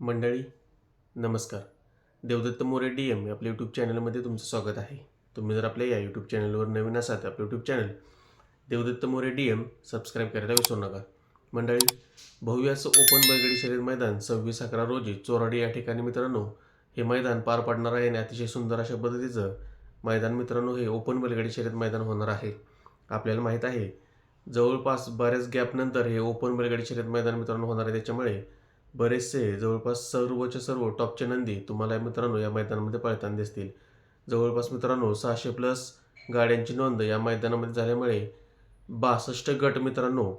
मंडळी नमस्कार. Devdatta More D M आपल्या यूट्यूब चॅनलमध्ये तुमचं स्वागत आहे. तुम्ही जर आपल्या या यूट्यूब चॅनलवर नवीन असाल तर आपलं YouTube channel Devdatta More D M subscribe करायला विसरू नका. मंडळी भव्य असं ओपन बैलगाडी शर्यत मैदान सव्वीस अकरा रोजी चोराडी या ठिकाणी मित्रांनो हे मैदान पार पाडणार आहे आणि अतिशय सुंदर अशा पद्धतीचं मैदान मित्रांनो हे ओपन बैलगाडी शर्यत मैदान होणार आहे. आपल्याला माहीत आहे जवळपास बऱ्याच गॅपनंतर हे ओपन बैलगाडी शर्यत मैदान मित्रांनो होणार आहे. त्याच्यामुळे बरेचसे जवळपास सर्वच्या सर्व टॉपचे नंदी तुम्हाला मित्रांनो या मैदानामध्ये पळताना दिसतील. जवळपास मित्रांनो सहाशे प्लस गाड्यांची नोंद या मैदानामध्ये झाल्यामुळे बासष्ट गट मित्रांनो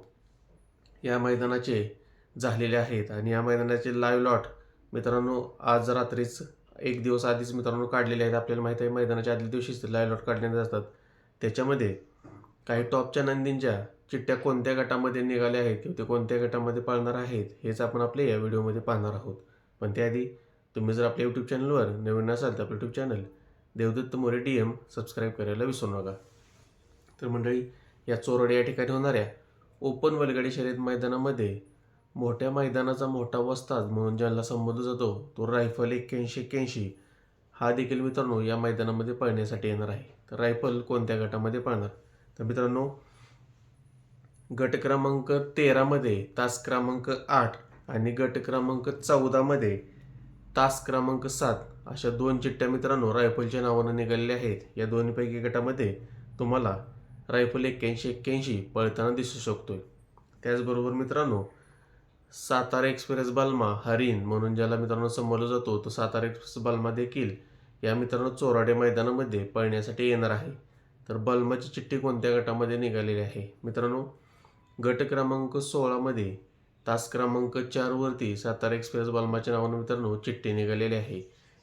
या मैदानाचे झालेले आहेत. आणि या मैदानाचे लाईव्ह लॉट मित्रांनो आज रात्रीच एक दिवस आधीच मित्रांनो काढलेले आहेत. आपल्याला माहीत आहे मैदानाच्या आदल्या दिवशीच लाईव्ह लॉट काढण्यात जातात त्याच्यामध्ये काही टॉपच्या नंदींच्या चिठ्ठ्या कोणत्या गटामध्ये निघाल्या आहेत किंवा ते कोणत्या गटामध्ये पाळणार आहेत हेच आपण आपल्या या व्हिडिओमध्ये पाहणार आहोत. पण त्याआधी तुम्ही जर आपल्या यूट्यूब चॅनलवर नवीन असाल तर आपलं YouTube channel Devdatta More D M subscribe करायला विसरू नका. तर मंडळी या चोरडे या ठिकाणी होणाऱ्या ओपन बैलगाडी शर्यत मैदानामध्ये मोठ्या मैदानाचा मोठा वस्ताद म्हणून ज्यांना संबोधला जातो तो रायफल एक्क्याऐंशी एक्क्याऐंशी हा देखील मित्रांनो या मैदानामध्ये पळण्यासाठी येणार आहे. तर रायफल कोणत्या गटामध्ये पळणार? तर मित्रांनो गट क्रमांक तेरामध्ये तास क्रमांक आठ आणि गट क्रमांक चौदामध्ये तास क्रमांक सात अशा दोन चिठ्ठ्या मित्रांनो रायफलच्या नावानं निघालेल्या आहेत. या दोन्हीपैकी गटामध्ये तुम्हाला रायफल एक्क्याऐंशी एक्क्याऐंशी पळताना दिसू शकतोय. त्याचबरोबर मित्रांनो सातारा एक्सप्रेस बाल्मा हरिण म्हणून ज्याला मित्रांनो समोरला जातो तो सातारा एक्सप्रेस बाल्मा देखील या मित्रांनो चोराडे मैदानामध्ये पळण्यासाठी येणार आहे. तर बल्माची चिठ्ठी कोणत्या गटामध्ये निघालेली आहे? मित्रांनो गट क्रमांक सोळामध्ये तास क्रमांक चारवरती सातारा एक्सप्रेस बलमाच्या नावानं मित्रांनो चिठ्ठी निघालेली आहे.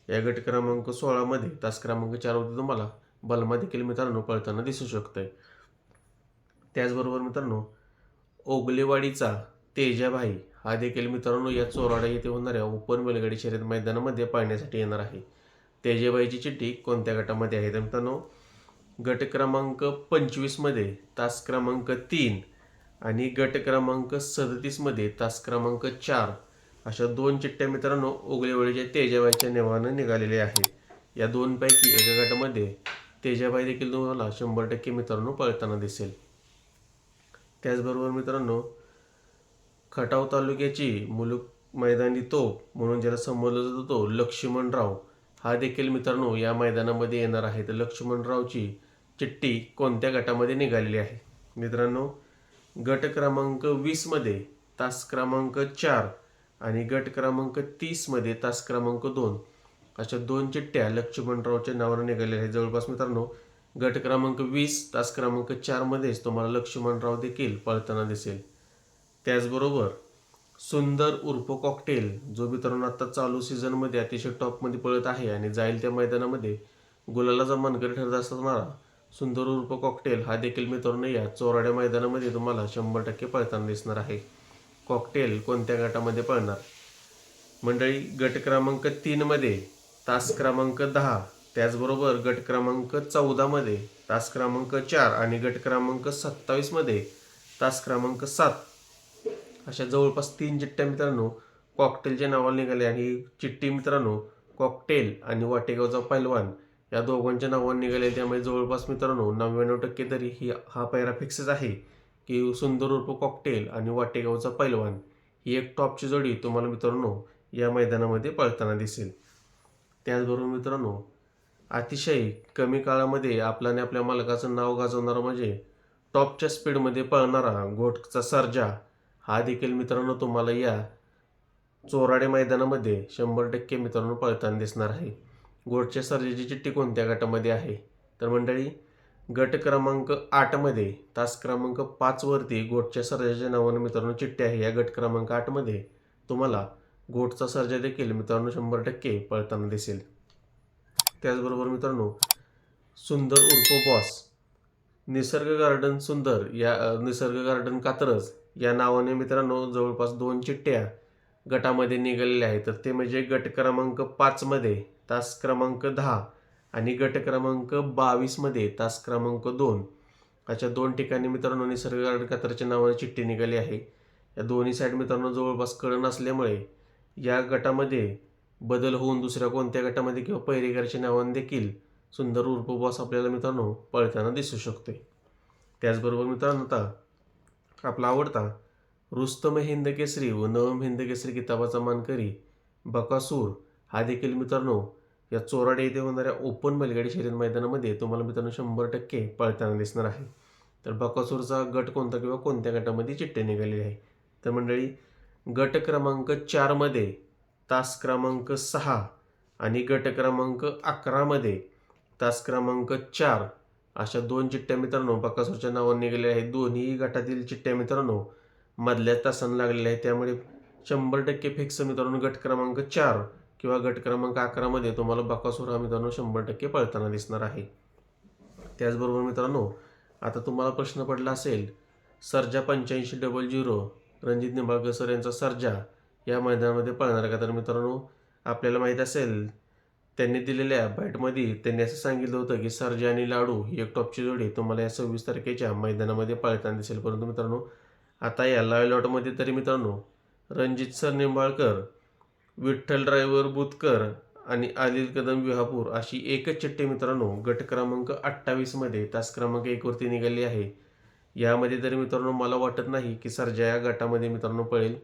या गट क्रमांक सोळामध्ये तास क्रमांक चारवरती तुम्हाला बलमा देखील मित्रांनो पळताना दिसू शकतंय. त्याचबरोबर मित्रांनो ओगलेवाडीचा तेजाभाई हा देखील मित्रांनो या चोराडा येथे होणाऱ्या ओपन बैलगाडी शर्यत मैदानामध्ये पाहण्यासाठी येणार आहे. तेजाबाईची चिठ्ठी कोणत्या गटामध्ये आहे तर मित्रांनो गट क्रमांक पंचवीसमध्ये तास क्रमांक तीन आणि गट क्रमांक सदतीसमध्ये तास क्रमांक चार अशा दोन चिठ्ठ्या मित्रांनो ओगळेवळीच्या तेजाबाईच्या नेवानं निघालेल्या आहेत. या दोनपैकी एका गटामध्ये तेजाबाई देखील तुम्हाला शंभर टक्के मित्रांनो पळताना दिसेल. त्याचबरोबर मित्रांनो खटाव तालुक्याची मुलुक मैदानी तोप म्हणून ज्याला संबोधला जातो तो लक्ष्मणराव हा देखील मित्रांनो या मैदानामध्ये येणार आहे तर लक्ष्मणरावची चिठ्ठी कोणत्या गटामध्ये निघालेली आहे? मित्रांनो गट क्रमांक वीसमध्ये तास क्रमांक चार आणि गट क्रमांक तीसमध्ये तास क्रमांक दोन. अशा दोन चिठ्ठ्या लक्ष्मणरावच्या नावानं निघालेल्या आहेत. जवळपास मित्रांनो गट क्रमांक वीस तास क्रमांक चारमध्येच तुम्हाला लक्ष्मणराव देखील पळताना दिसेल. त्याचबरोबर सुंदर उर्फ कॉकटेल जो मित्रांनो आता चालू सीझनमध्ये अतिशय टॉपमध्ये पळत आहे आणि जाईल त्या मैदानामध्ये गुलाला मानकरी ठरत असणारा सुंदर उर्फ कॉकटेल हा देखील मित्रांनो या चोराड्या मैदानामध्ये तुम्हाला शंभर टक्के पळताना दिसणार आहे. कॉकटेल कोणत्या गटामध्ये पळणार? मंडळी गट क्रमांक तीनमध्ये तास क्रमांक दहा त्याचबरोबर गट क्रमांक चौदामध्ये तास क्रमांक चार आणि गट क्रमांक सत्तावीसमध्ये तास क्रमांक सात. अशा जवळपास तीन चिठ्ठ्या मित्रांनो कॉकटेलच्या नावाला निघाले आणि चिठ्ठी मित्रांनो कॉकटेल आणि वाटेगावचा पैलवान या दोघांच्या नावाने निघाले. त्यामुळे जवळपास मित्रांनो नव्याण्णव टक्के तरी ही हा पैरा फिक्सच आहे की सुंदर उर्फ कॉकटेल आणि वाटेगावचा पैलवान ही एक टॉपची जोडी तुम्हाला मित्रांनो या मैदानामध्ये पळताना दिसेल. त्याचबरोबर मित्रांनो अतिशय कमी काळामध्ये आपल्याने आपल्या मालकाचं नाव गाजवणारा म्हणजे टॉपच्या स्पीडमध्ये पळणारा घोटचा सर्जा हा देखील मित्रांनो तुम्हाला या चोराडे मैदानामध्ये शंभर टक्के मित्रांनो पळताना दिसणार आहे. गोटच्या सर्जेची चिठ्ठी कोणत्या गटामध्ये आहे? तर मंडळी गट क्रमांक आठमध्ये तास क्रमांक पाचवरती गोटच्या सर्जाच्या नावानं मित्रांनो चिठ्ठी आहे. या गट क्रमांक आठमध्ये तुम्हाला गोटचा सर्जा देखील मित्रांनो शंभर टक्के पळताना दिसेल. त्याचबरोबर मित्रांनो सुंदर उर्फ बॉस निसर्ग गार्डन सुंदर या निसर्ग गार्डन कात्रज या नावाने मित्रांनो जवळपास दोन चिठ्ठ्या गटामध्ये निघालेल्या आहेत. तर ते म्हणजे गट क्रमांक पाचमध्ये तास क्रमांक दहा आणि गट क्रमांक बावीसमध्ये तास क्रमांक दोन. अशा दोन ठिकाणी मित्रांनो निसर्ग गार्डन कात्रच्या नावाने चिठ्ठी निघाली आहे. या दोन्ही साईड मित्रांनो जवळपास कळण असल्यामुळे या गटामध्ये बदल होऊन दुसऱ्या कोणत्या गटामध्ये किंवा पहिरेकरच्या नावाने देखील सुंदर उर्फ आपल्याला मित्रांनो पळताना दिसू शकते त्याचबरोबर मित्रांनो आता आपला आवडता रुस्तम हिंद केसरी व नवम हिंद केसरी किताबाचा मानकरी बकासूर हा देखील मित्रांनो या चोराडे येथे होणाऱ्या ओपन बैलगाडी शर्यत मैदानामध्ये तुम्हाला मित्रांनो शंभर टक्के पळताना दिसणार आहे. तर बकासूरचा गट कोणता किंवा कोणत्या गटामध्ये चिठ्ठी निघालेली आहे? तर मंडळी गट क्रमांक चारमध्ये तास क्रमांक सहा आणि गट क्रमांक अकरामध्ये तास क्रमांक चार अशा दोन चिठ्ठ्या मित्रांनो बकासूरच्या नावाने निघालेल्या आहेत. दोन्ही गटातील चिठ्ठ्या मित्रांनो मधल्या तासांना लागलेल्या आहेत. त्यामुळे शंभर टक्के फिक्स मित्रांनो गट क्रमांक चार किंवा गट क्रमांक अकरामध्ये तुम्हाला बकासूर हा मित्रांनो शंभर टक्के पळताना दिसणार आहे. त्याचबरोबर मित्रांनो आता तुम्हाला प्रश्न पडला असेल सर्जा पंच्याऐंशी double zero Ranjit Nimbalkar sir यांचा सर्जा या मैदानामध्ये पळणार का? तर मित्रांनो आपल्याला माहीत असेल त्यांनी दिलेल्या बॅटमध्ये त्यांनी असं सांगितलं होतं की सर्जा आणि लाडू ही एक टॉपची जोडी तुम्हाला या सव्वीस तारखेच्या मैदानामध्ये पळताना दिसेल. परंतु मित्रांनो आता या लाईव्ह लॉटमध्ये तरी मित्रांनो रणजित सर निंबाळकर विठ्ठल ड्रायव्हर बुतकर आणि आदिल कदम विहापूर अशी एकच चिठ्ठी मित्रांनो गट क्रमांक अठ्ठावीसमध्ये तास क्रमांक एकवरती निघाली आहे. यामध्ये तरी मित्रांनो मला वाटत नाही की सर्जा या गटामध्ये मित्रांनो पळेल.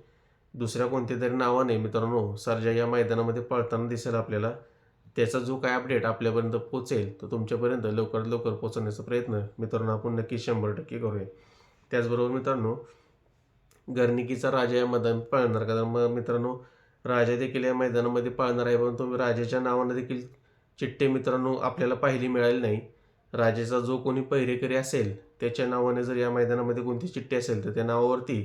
दुसऱ्या कोणत्या तरी नावाने मित्रांनो सरजा या मैदानामध्ये पळताना दिसेल आपल्याला. त्याचा जो काय अपडेट आपल्यापर्यंत पोचेल तो तुमच्यापर्यंत लवकरात लवकर पोचवण्याचा प्रयत्न मित्रांनो आपण नक्की शंभर टक्के करूया. त्याचबरोबर मित्रांनो गर्निकीचा राजा या मैदान पळणार का? मग मित्रांनो राजा देखील या मैदानामध्ये पाळणार आहे परंतु राजाच्या नावानं देखील चिठ्ठे मित्रांनो आपल्याला पाहिली मिळाली नाही. राजाचा जो कोणी पहिरेकरी असेल त्याच्या नावाने जर या मैदानामध्ये कोणती चिठ्ठी असेल तर त्या नावावरती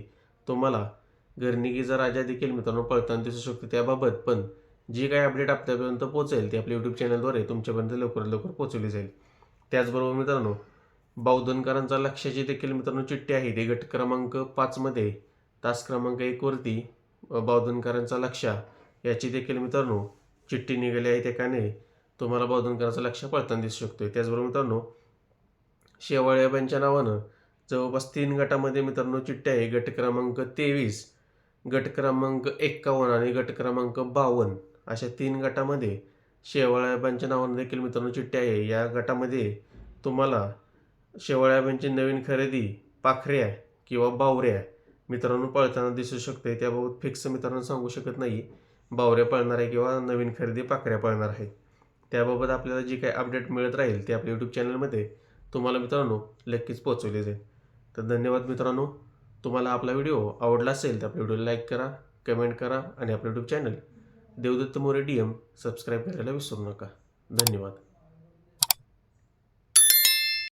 तुम्हाला गर्निकीचा राजा देखील मित्रांनो पळताना दिसू शकतो. त्याबाबत पण जी काही अपडेट आपल्यापर्यंत पोहोचेल ती आपल्या यूट्यूब चॅनलद्वारे तुमच्यापर्यंत लवकरात लवकर पोहोचवली जाईल. त्याचबरोबर मित्रांनो बावधनकरांचा लक्षाची देखील मित्रांनो चिठ्ठी आहे. ते गट क्रमांक पाचमध्ये तास क्रमांक एकवरती बावधनकरांचा लक्षा. याची देखील मित्रांनो चिठ्ठी निघाली आहे त्या तुम्हाला बावधनकरांचा लक्ष पळताना दिसू शकतो आहे त्याचबरोबर मित्रांनो शेवाळ्याबांच्या नावानं जवळपास तीन गटामध्ये मित्रांनो चिठ्ठ्या आहे. गट क्रमांक तेवीस गट क्रमांक एक्कावन्न आणि गट क्रमांक बावन्न अशा तीन गटामध्ये शेवाळ्याबांच्या नावानं देखील मित्रांनो चिठ्ठ्या आहे. या गटामध्ये तुम्हाला शेवाळ्याबांची नवीन खरेदी पाखऱ्या किंवा बावऱ्या मित्रांनो पळताना दिसू शकते त्याबाबत फिक्स मित्रांनो सांगू शकत नाही. बावऱ्या पळणार आहे किंवा नवीन खरेदी पाखऱ्या पळणार आहे. त्याबाबत आपल्याला जी काही अपडेट मिळत राहील ते आपल्या यूट्यूब चॅनलमध्ये तुम्हाला मित्रांनो नक्कीच पोहोचवले जाईल. तर धन्यवाद मित्रांनो. तुम्हाला आपला व्हिडिओ आवडला असेल तर आपल्या व्हिडिओला लाईक करा कमेंट करा आणि आपलं YouTube channel Devdatta More D M subscribe करायला विसरू नका. धन्यवाद.